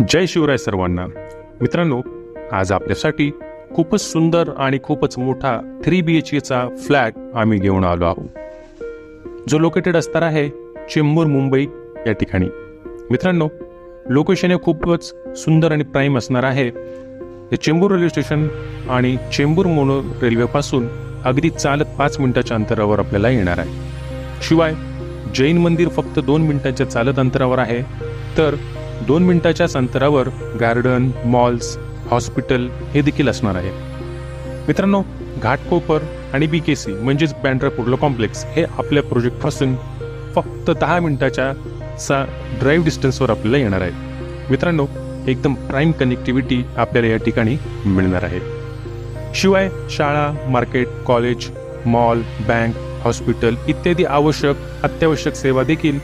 जय शिवराय सर्वांना. मित्रांनो आज आपल्यासाठी खूपच सुंदर आणि खूपच मोठा थ्री बी एच केचा फ्लॅट आम्ही घेऊन आलो आहोत. जो लोकेटेड असणार आहे चेंबूर मुंबई या ठिकाणी. मित्रांनो लोकेशन हे खूपच सुंदर आणि प्राईम असणार आहे. हे चेंबूर रेल्वे स्टेशन आणि चेंबूर मोनो रेल्वेपासून अगदी चालत पाच मिनिटाच्या अंतरावर आपल्याला येणार आहे. शिवाय जैन मंदिर फक्त दोन मिनिटांच्या चालत अंतरावर आहे तर दोन मिनिटाच्या अंतरावर गार्डन मॉल्स हॉस्पिटल हे देखील असणार आहे. मित्रांनो घाटकोपर आणि बी के सी म्हणजेच बँड्रा कुर्ला कॉम्प्लेक्स हे आपल्या प्रोजेक्टपासून फक्त दहा मिनिटाच्या सा ड्राईव्ह डिस्टन्सवर आपल्याला येणार आहे. मित्रांनो एकदम प्राईम कनेक्टिव्हिटी आपल्याला या ठिकाणी मिळणार आहे. शिवाय शाळा market college mall bank hospital इत्यादी आवश्यक अत्यावश्यक सेवा देखील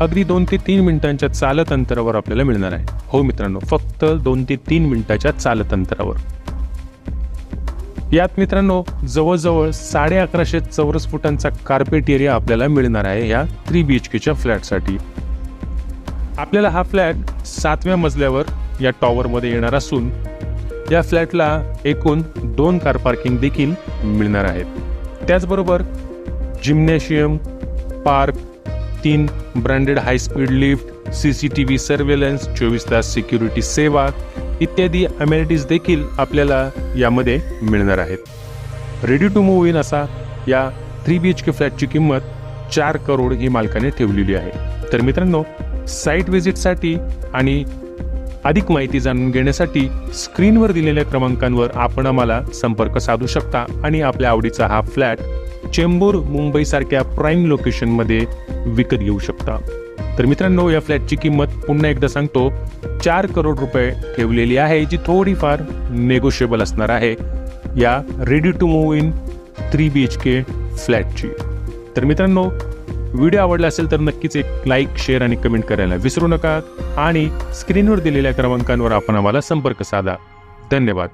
अगदी दोन ते तीन मिनिटांच्या चालत अंतरावर आपल्याला मिळणार आहे. हो मित्रांनो फक्त दोन ते तीन मिनिटाच्या चालत अंतरावर. यात मित्रांनो जवळजवळ साडे अकराशे चौरस फुटांचा कार्पेट एरिया आपल्याला मिळणार आहे या थ्री बी एच केच्या फ्लॅटसाठी आपल्याला हा फ्लॅट सातव्या मजल्यावर या टॉवरमध्ये येणार असून या फ्लॅटला एकूण दोन कार पार्किंग देखील मिळणार आहेत. त्याचबरोबर जिम्नॅशियम पार्क तीन branded high speed lift C C T V surveillance चोवीस तास सिक्युरिटी सेवा इत्यादी अमेनिटीज देखील आपल्याला यामध्ये मिळणार आहेत. रेडी टू मूव्ह इन असा या थ्री बी एच के फ्लॅटची किंमत चार करोड ही मालकाने ठेवलेली आहे. तर मित्रांनो साईट व्हिजिटसाठी आणि अधिक माहिती जाणून घेण्यासाठी स्क्रीनवर दिलेल्या क्रमांकांवर आपण आम्हाला संपर्क साधू शकता आणि आपल्या आवडीचा हा फ्लॅट चेंबूर मुंबईसारख्या प्राईम लोकेशनमध्ये विकत घेऊ शकता. तर मित्रांनो या फ्लॅटची किंमत पुन्हा एकदा सांगतो. चार करोड रुपये ठेवलेली आहे जी थोडीफार नेगोशिएबल असणार आहे. या ready to move in three B H K फ्लॅटची तर मित्रांनो व्हिडिओ आवडला असेल तर नक्कीच एक लाईक शेअर आणि कमेंट करायला विसरू नका. आणि स्क्रीनवर दिलेल्या क्रमांकांवर आपण आम्हाला संपर्क साधा. धन्यवाद.